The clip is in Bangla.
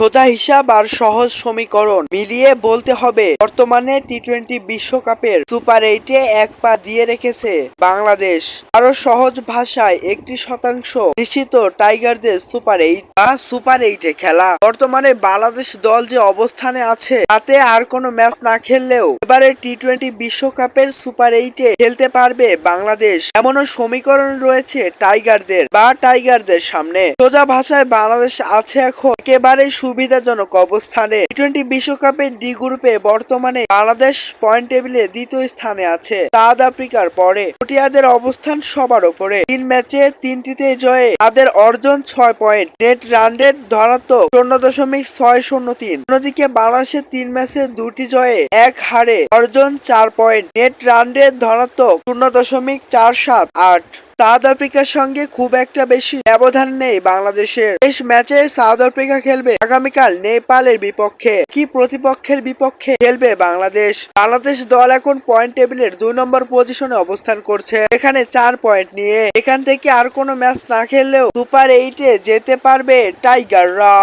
সোজা হিসাব আর সহজ সমীকরণ। মিলিয়ে বলতে হবে, বর্তমানে টি টোয়েন্টি বিশ্বকাপের সুপার এইটে এক পা দিয়ে রেখেছে বাংলাদেশ। আরও সহজ ভাষায় একটি শতাংশ নিশ্চিত টাইগারদের সুপার এইট বা সুপার এইটে খেলা। বর্তমানে বাংলাদেশ দল যে অবস্থানে আছে, তাতে আর কোনো ম্যাচ না খেললেও এবারে টি টোয়েন্টি বিশ্বকাপের সুপার এইটে খেলতে পারবে বাংলাদেশ। এমনও সমীকরণ রয়েছে টাইগারদের বা টাইগারদের সামনে। সোজা ভাষায় বাংলাদেশ আছে এখন একেবারেই সুবিধাজনক অবস্থানে। টি টোয়েন্টি বিশ্বকাপের ডি গ্রুপে বর্তমানে বাংলাদেশ পয়েন্ট টেবিলে দ্বিতীয় স্থানে আছে। সাউথ আফ্রিকার পরে প্রোটিয়াদের অবস্থান সবার ওপরে। তিন ম্যাচে তিনটিতে জয়ে তাদের অর্জন ছয় পয়েন্ট নেট রান রেট ধনাত্মক শূন্য দশমিক ছয় শূন্য তিন। অন্যদিকে বাংলাদেশের তিন ম্যাচে দুটি জয়ে এক হারে অর্জন চার পয়েন্ট নেট রান রেট ধনাত্মক শূন্য দশমিক চার সাত আট। সাউথ আফ্রিকার সঙ্গে খুব একটা বেশি ব্যবধান নেই বাংলাদেশের। শেষ ম্যাচে সাউথ আফ্রিকা খেলবে আগামীকাল নেপালের বিপক্ষে। কি প্রতিপক্ষের বিপক্ষে খেলবে বাংলাদেশ? বাংলাদেশ দল এখন পয়েন্ট টেবিলের দুই নম্বর পজিশনে অবস্থান করছে। এখানে চার পয়েন্ট নিয়ে। এখান থেকে আর কোনো ম্যাচ না খেললেও সুপার এইটে যেতে পারবে টাইগাররা।